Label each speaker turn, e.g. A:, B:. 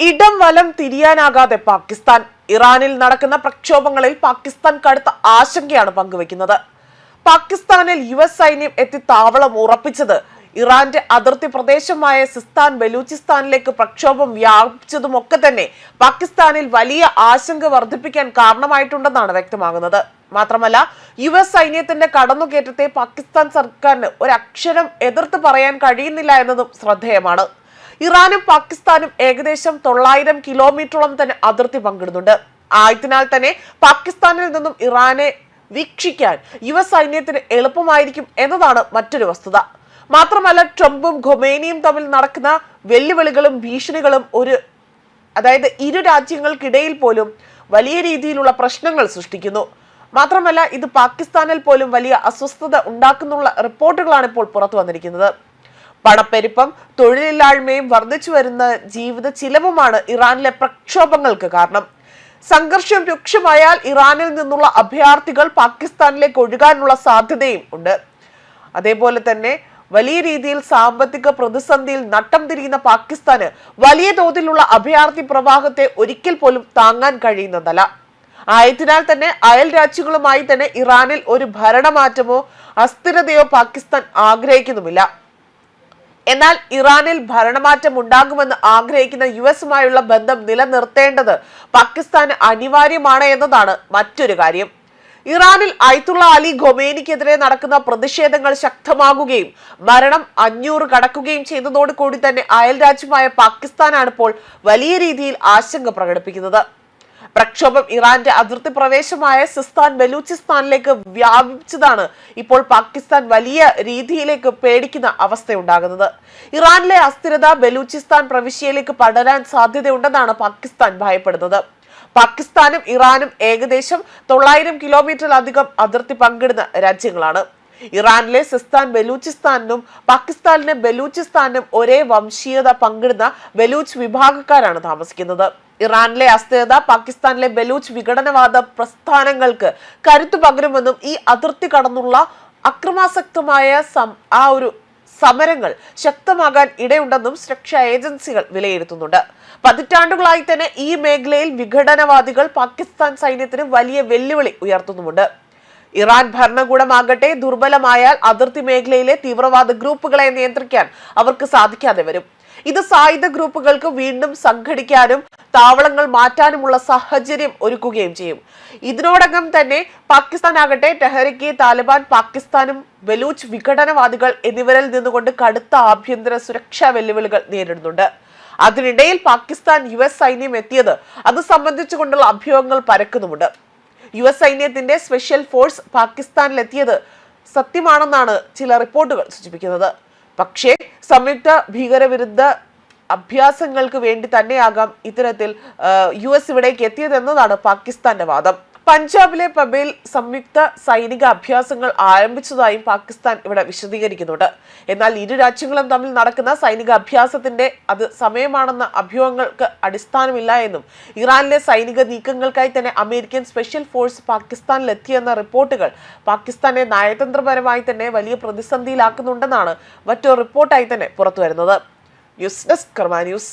A: ഇടം വലം തിരിയാനാകാതെ പാകിസ്ഥാൻ. ഇറാനിൽ നടക്കുന്ന പ്രക്ഷോഭങ്ങളിൽ പാകിസ്ഥാൻ കടുത്ത ആശങ്കയാണ് പങ്കുവെക്കുന്നത് പാകിസ്ഥാനിൽ യു എസ് സൈന്യം എത്തി താവളം ഉറപ്പിച്ചത്. ഇറാന്റെ അതിർത്തി പ്രദേശമായ സിസ്താൻ ബലൂചിസ്ഥാനിലേക്ക് പ്രക്ഷോഭം വ്യാപിച്ചതുമൊക്കെ തന്നെ പാകിസ്ഥാനിൽ വലിയ ആശങ്ക വർദ്ധിപ്പിക്കാൻ കാരണമായിട്ടുണ്ടെന്നാണ് വ്യക്തമാകുന്നത്. മാത്രമല്ല യു എസ് സൈന്യത്തിന്റെ കടന്നുകയറ്റത്തെ പാകിസ്ഥാൻ സർക്കാരിന് ഒരക്ഷരം എതിർത്ത് പറയാൻ കഴിയുന്നില്ല എന്നതും ശ്രദ്ധേയമാണ്. ഇറാനും പാകിസ്ഥാനും ഏകദേശം തൊള്ളായിരം കിലോമീറ്ററോളം തന്നെ അതിർത്തി പങ്കിടുന്നുണ്ട്. ആയതിനാൽ തന്നെ പാകിസ്ഥാനിൽ നിന്നും ഇറാനെ വീക്ഷിക്കാൻ യു എസ് സൈന്യത്തിന് എളുപ്പമായിരിക്കും എന്നതാണ് മറ്റൊരു വസ്തുത. മാത്രമല്ല ട്രംപും ഖൊമേനിയും തമ്മിൽ നടക്കുന്ന വെല്ലുവിളികളും ഭീഷണികളും ഒരു അതായത് ഇരു രാജ്യങ്ങൾക്കിടയിൽ പോലും വലിയ രീതിയിലുള്ള പ്രശ്നങ്ങൾ സൃഷ്ടിക്കുന്നു. മാത്രമല്ല ഇത് പാകിസ്ഥാനിൽ പോലും വലിയ അസ്വസ്ഥത ഉണ്ടാക്കുന്നുള്ള റിപ്പോർട്ടുകളാണ് ഇപ്പോൾ പുറത്തു വന്നിരിക്കുന്നത്. പണപ്പെരുപ്പം തൊഴിലില്ലായ്മയും വർദ്ധിച്ചു വരുന്ന ജീവിത ചിലവുമാണ് ഇറാനിലെ പ്രക്ഷോഭങ്ങൾക്ക് കാരണം. സംഘർഷം രൂക്ഷമായാൽ ഇറാനിൽ നിന്നുള്ള അഭയാർത്ഥികൾ പാകിസ്ഥാനിലേക്ക് ഒഴുകാനുള്ള സാധ്യതയും ഉണ്ട്. അതേപോലെ തന്നെ വലിയ രീതിയിൽ സാമ്പത്തിക പ്രതിസന്ധിയിൽ നട്ടം തിരിയുന്ന പാകിസ്ഥാന് വലിയ തോതിലുള്ള അഭയാർത്ഥി പ്രവാഹത്തെ ഒരിക്കൽ പോലും താങ്ങാൻ കഴിയുന്നതല്ല. ആയതിനാൽ തന്നെ അയൽ രാജ്യങ്ങളുമായി തന്നെ ഇറാനിൽ ഒരു ഭരണമാറ്റമോ അസ്ഥിരതയോ പാകിസ്ഥാൻ ആഗ്രഹിക്കുന്നുമില്ല. എന്നാൽ ഇറാനിൽ ഭരണമാറ്റം ഉണ്ടാകുമെന്ന് ആഗ്രഹിക്കുന്ന യു എസുമായുള്ള ബന്ധം നിലനിർത്തേണ്ടത് പാകിസ്ഥാന് അനിവാര്യമാണ് എന്നതാണ് മറ്റൊരു കാര്യം. ഇറാനിൽ അയത്തുള്ള അലി ഖൊമേനിക്കെതിരെ നടക്കുന്ന പ്രതിഷേധങ്ങൾ ശക്തമാകുകയും മരണം അഞ്ഞൂറ് കടക്കുകയും ചെയ്തതോടുകൂടി തന്നെ അയൽ രാജ്യമായ പാകിസ്ഥാനാണ് ഇപ്പോൾ വലിയ രീതിയിൽ ആശങ്ക പ്രകടിപ്പിക്കുന്നത്. പ്രക്ഷോഭം ഇറാന്റെ അതിർത്തി പ്രവേശമായ സിസ്താൻ ബലൂചിസ്ഥാനിലേക്ക് വ്യാപിച്ചതാണ് ഇപ്പോൾ പാകിസ്ഥാൻ വലിയ രീതിയിലേക്ക് പേടിക്കുന്ന അവസ്ഥയുണ്ടാകുന്നത്. ഇറാനിലെ അസ്ഥിരത ബലൂചിസ്ഥാൻ പ്രവിശ്യയിലേക്ക് പടരാൻ സാധ്യതയുണ്ടെന്നാണ് പാകിസ്ഥാൻ ഭയപ്പെടുന്നത്. പാകിസ്ഥാനും ഇറാനും ഏകദേശം തൊള്ളായിരം കിലോമീറ്ററിലധികം അതിർത്തി പങ്കിടുന്ന രാജ്യങ്ങളാണ്. ഇറാനിലെ സിസ്ഥാൻ ബലൂചിസ്ഥാനും പാകിസ്ഥാനിലെ ബലൂചിസ്ഥാനും ഒരേ വംശീയത പങ്കിടുന്ന ബലൂച്ച് വിഭാഗക്കാരാണ് താമസിക്കുന്നത്. ഇറാനിലെ അസ്ഥിരത പാകിസ്ഥാനിലെ ബലൂച്ച് വിഘടനവാദ പ്രസ്ഥാനങ്ങൾക്ക് കരുത്തു പകരുമെന്നും ഈ അതിർത്തി കടന്നുള്ള അക്രമാസക്തമായ ആ ഒരു സമരങ്ങൾ ശക്തമാകാൻ ഇടയുണ്ടെന്നും സുരക്ഷാ ഏജൻസികൾ വിലയിരുത്തുന്നുണ്ട്. പതിറ്റാണ്ടുകളായി തന്നെ ഈ മേഖലയിൽ വിഘടനവാദികൾ പാകിസ്ഥാൻ സൈന്യത്തിന് വലിയ വെല്ലുവിളി ഉയർത്തുന്നുമുണ്ട്. ഇറാൻ ഭരണകൂടമാകട്ടെ ദുർബലമായാൽ അതിർത്തി മേഖലയിലെ തീവ്രവാദ ഗ്രൂപ്പുകളെ നിയന്ത്രിക്കാൻ അവർക്ക് സാധിക്കാതെ വരും. ഇത് സായുധ ഗ്രൂപ്പുകൾക്ക് വീണ്ടും സംഘടിക്കാനും താവളങ്ങൾ മാറ്റാനുമുള്ള സാഹചര്യം ഒരുക്കുകയും ചെയ്യും. ഇതിനോടകം തന്നെ പാകിസ്ഥാൻ ആകട്ടെ ടെഹറിക്ക് താലിബാൻ പാകിസ്ഥാനും ബലൂച്ച് വിഘടനവാദികൾ എന്നിവരിൽ നിന്നുകൊണ്ട് കടുത്ത ആഭ്യന്തര സുരക്ഷാ വെല്ലുവിളികൾ നേരിടുന്നുണ്ട്. അതിനിടയിൽ പാകിസ്ഥാൻ യു എസ് സൈന്യം എത്തിയത് അത് സംബന്ധിച്ചുകൊണ്ടുള്ള അഭ്യൂഹങ്ങൾ പരക്കുന്നുമുണ്ട്. യു എസ് സൈന്യത്തിന്റെ സ്പെഷ്യൽ ഫോഴ്സ് പാകിസ്ഥാനിലെത്തിയത് സത്യമാണെന്നാണ് ചില റിപ്പോർട്ടുകൾ സൂചിപ്പിക്കുന്നത്. പക്ഷേ സംയുക്ത ഭീകരവിരുദ്ധ അഭ്യാസങ്ങൾക്ക് വേണ്ടി തന്നെയാകാം ഇത്തരത്തിൽ യു എസ് ഇവിടേക്ക് എത്തിയതെന്നതാണ് പാകിസ്ഥാന്റെ വാദം. പഞ്ചാബിലെ പബയിൽ സംയുക്ത സൈനിക അഭ്യാസങ്ങൾ ആരംഭിച്ചതായും പാകിസ്ഥാൻ ഇവിടെ വിശദീകരിക്കുന്നുണ്ട്. എന്നാൽ ഇരു രാജ്യങ്ങളും തമ്മിൽ നടക്കുന്ന സൈനിക അഭ്യാസത്തിന്റെ അത് സമയമാണെന്ന അഭ്യൂഹങ്ങൾക്ക് അടിസ്ഥാനമില്ല എന്നും ഇറാനിലെ സൈനിക നീക്കങ്ങൾക്കായി തന്നെ അമേരിക്കൻ സ്പെഷ്യൽ ഫോഴ്സ് പാകിസ്ഥാനിലെത്തിയെന്ന റിപ്പോർട്ടുകൾ പാകിസ്ഥാനെ നയതന്ത്രപരമായി തന്നെ വലിയ പ്രതിസന്ധിയിലാക്കുന്നുണ്ടെന്നാണ് മറ്റൊരു റിപ്പോർട്ടായി തന്നെ പുറത്തുവരുന്നത്. News desk Karma news.